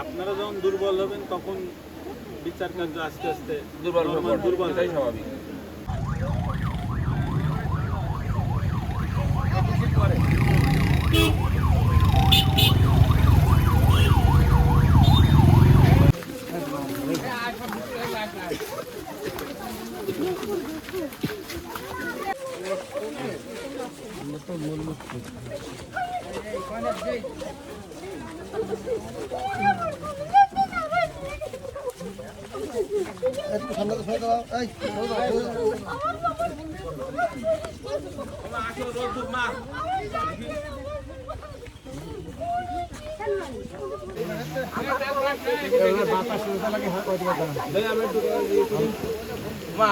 আপনারা যখন দুর্বল হবেন তখন বিচার কার্য আস্তে আস্তে দুর্বল হয়ে পড়বে, দুর্বল এটাই স্বাভাবিক মা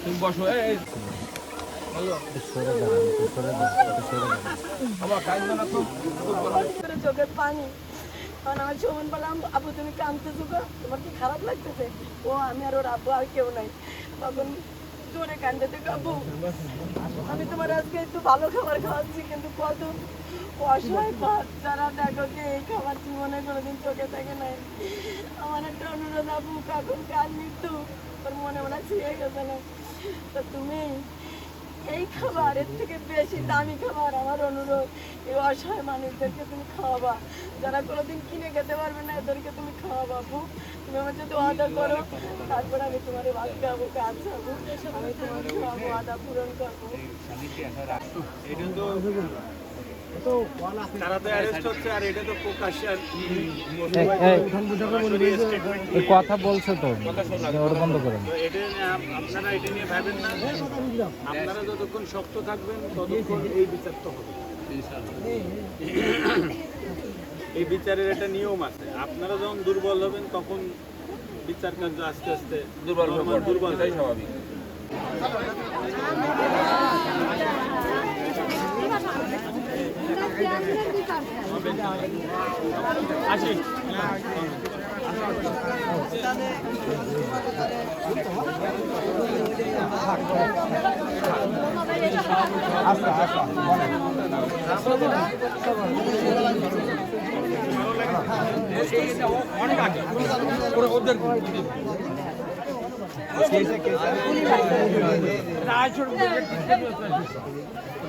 তুমি বসো এই আমার কাইন্দ না তো করে চোখের পানি। কারণ আমার শোভন বললাম, আবু, তুমি কাঁদতেছো গো তোমার কি খারাপ লাগতেছে? ও, আমি আর ওর আব্বু আর কেউ নাই। তখন জোরে কান্দতে আব্বু, আমি তোমার আজকে একটু ভালো খাবার খাওয়াচ্ছি, কিন্তু কত অসহায় বাচ্চারা দেখো যে এই খাবার জীবনে কোনোদিন চোখে থাকে নাই। আমার একটা অনুরোধ আবু কখন কাল মৃত্যু, তোর মনে মনে ছিঁড়ে গেছে না। তো তুমি এই খাবারের থেকে বেশি দামি খাবার আমার অনুরোধ। এই অসহায় মানুষদেরকে তুমি খাওয়াবা। যারা কোনোদিন কিনে খেতে পারবে না, এদেরকে তুমি খাওয়াবা বু তুমি আমার যদি অর্ডার করো। তারপর আমি তোমার ভাত খাব কাজ খাব আমি তোমার আদা পূরণ করব। এটা তো তারা তো অ্যারেস্ট আর এটা তো প্রকাশ্যে। কথা বলছে তো ওটা বন্ধ করেন তো এটা নিয়ে আপ- আপনারা এটা নিয়ে ভাবেন না। আপনারা যতক্ষণ শক্ত থাকবেন ততক্ষণ এই বিচার তো হবে। এই বিচারের একটা নিয়ম আছে। আপনারা যখন দুর্বল হবেন তখন বিচার কার্য আস্তে আস্তে দুর্বল আচ্ছা আচ্ছা অনেক আগে ওদের আড়াইশো